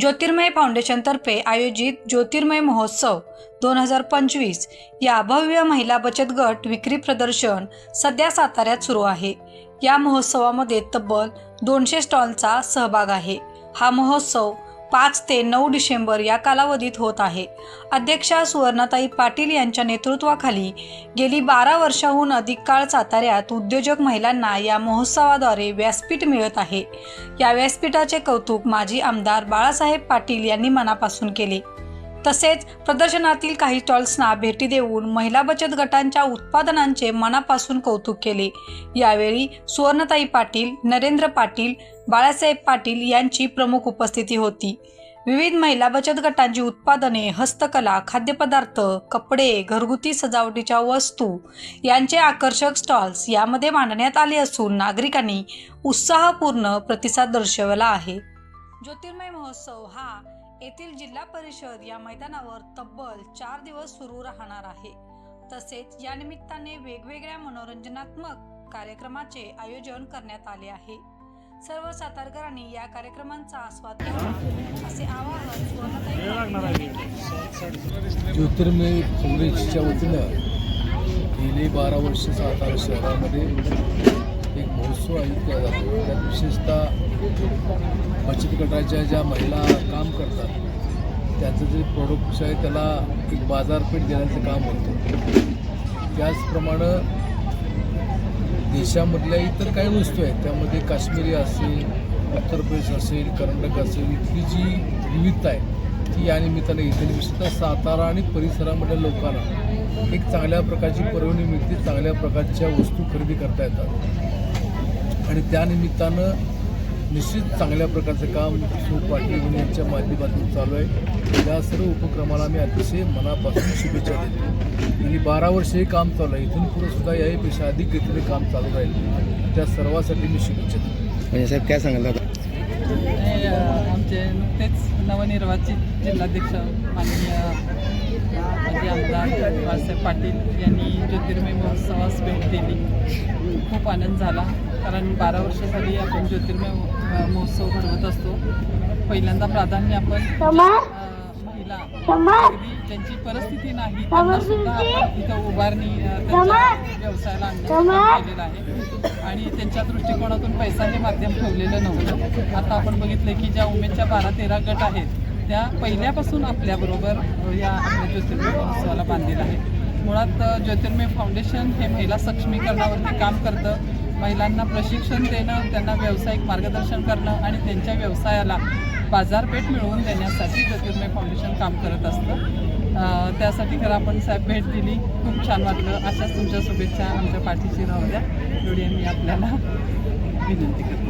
ज्योतिर्मय फाउंडेशनतर्फे आयोजित ज्योतिर्मय महोत्सव दोन हजार पंचवीस या भव्य महिला बचत गट विक्री प्रदर्शन सध्या साताऱ्यात सुरू आहे. या महोत्सवामध्ये तब्बल दोनशे स्टॉलचा सहभाग आहे. हा महोत्सव पाच ते नऊ डिसेंबर या कालावधीत होत आहे. अध्यक्षा सुवर्णाताई पाटील यांच्या नेतृत्वाखाली गेली बारा वर्षाहून अधिक काळ साताऱ्यात उद्योजक महिलांना या महोत्सवाद्वारे व्यासपीठ मिळत आहे. या व्यासपीठाचे कौतुक माजी आमदार बाळासाहेब पाटील यांनी मनापासून केले. तसेच प्रदर्शनातील काही स्टॉल्सना भेटी देऊन महिला बचत गटांच्या उत्पादनांचे मनापासून कौतुक केले. यावेळी सुवर्णताई पाटील नरेंद्र पाटील बाळासाहेब पाटील यांची प्रमुख उपस्थिती होती. विविध महिला बचत गटांची उत्पादने हस्तकला खाद्यपदार्थ कपडे घरगुती सजावटीच्या वस्तू यांचे आकर्षक स्टॉल्स यामध्ये मांडण्यात आले असून नागरिकांनी उत्साहपूर्ण प्रतिसाद दर्शवला आहे. ज्योतिर्मय महोत्सव हा येथील जिल्हा परिषद या मैदानावर तब्बल चार दिवस सुरू राहणार आहे. तसेच या निमित्ताने वेगवेगळ्या मनोरंजनात्मक कार्यक्रमाचे आयोजन करण्यात आले आहे. सर्व सातारकरांनी या कार्यक्रमांचा आस्वाद घ्यावा असे आवाहन ज्योतिर्मय काँग्रेसच्या वतीनं गेली बारा वर्ष सातारा शहरामध्ये एक महोत्सव आयोजित केला जातो. त्यात विशेषतः बचत गटाच्या ज्या महिला काम करतात त्याचं जे प्रोडक्ट्स आहे त्याला एक बाजारपेठ देण्याचं काम होतं. त्याचप्रमाणे देशामधल्या इतर काही वस्तू आहेत. त्यामध्ये काश्मीरी असेल उत्तर प्रदेश असेल कर्नाटक असेल इथली जी विविधता आहे ती या निमित्ताने इथे विशेषतः सातारा आणि परिसरामधल्या लोकांना एक चांगल्या प्रकारची परवणी मिळते चांगल्या प्रकारच्या वस्तू खरेदी करता येतात. आणि त्या निमित्तानं निश्चित चांगल्या प्रकारचं काम सो पाटील यांच्या माध्यमातून चालू आहे. या सर्व उपक्रमाला मी अतिशय मनापासून शुभेच्छा देतो. आणि बारा वर्ष हे काम चालू आहे. इथून पुढे सुद्धा याहीपेक्षा अधिक गतीने काम चालू राहील. त्या सर्वासाठी मी शुभेच्छा देतो. म्हणजे साहेब काय सांगाल हे, आमचे नुकतेच नवनिर्वाचित जिल्हाध्यक्ष माननीय बाळासाहेब पाटील यांनी ज्योतिर्मय महोत्सवास भेट दिली. खूप आनंद झाला कारण बारा वर्ष झाली आपण ज्योतिर्मय महोत्सव घडवत असतो. पहिल्यांदा प्राधान्य आपण महिला ज्यांची परिस्थिती नाही त्यांना सुद्धा आपण इथं उभारणी त्यांच्या व्यवसायाला आणण्याचं काम केलेलं आहे. आणि त्यांच्या दृष्टिकोनातून पैसा हे माध्यम ठेवलेलं नव्हतं. आता आपण बघितलं की ज्या उमेदच्या बारा तेरा गट आहेत त्या पहिल्यापासून आपल्याबरोबर या आपल्या ज्योतिर्मय महोत्सवाला बांधलेलं आहे. मुळात ज्योतिर्मय फाउंडेशन हे महिला सक्षमीकरणावरती काम करतं. महिलांना प्रशिक्षण देणं त्यांना व्यावसायिक मार्गदर्शन करणं आणि त्यांच्या व्यवसायाला बाजारपेठ मिळवून देण्यासाठी ज्योतिर्मय फाउंडेशन काम करत असतं. त्यासाठी खरं आपण साहेब भेट दिली. खूप छान वाटलं. अशाच तुमच्या शुभेच्छा आमच्या पाठीशी राहू द्या. एवढी मी आपल्याला विनंती करतो.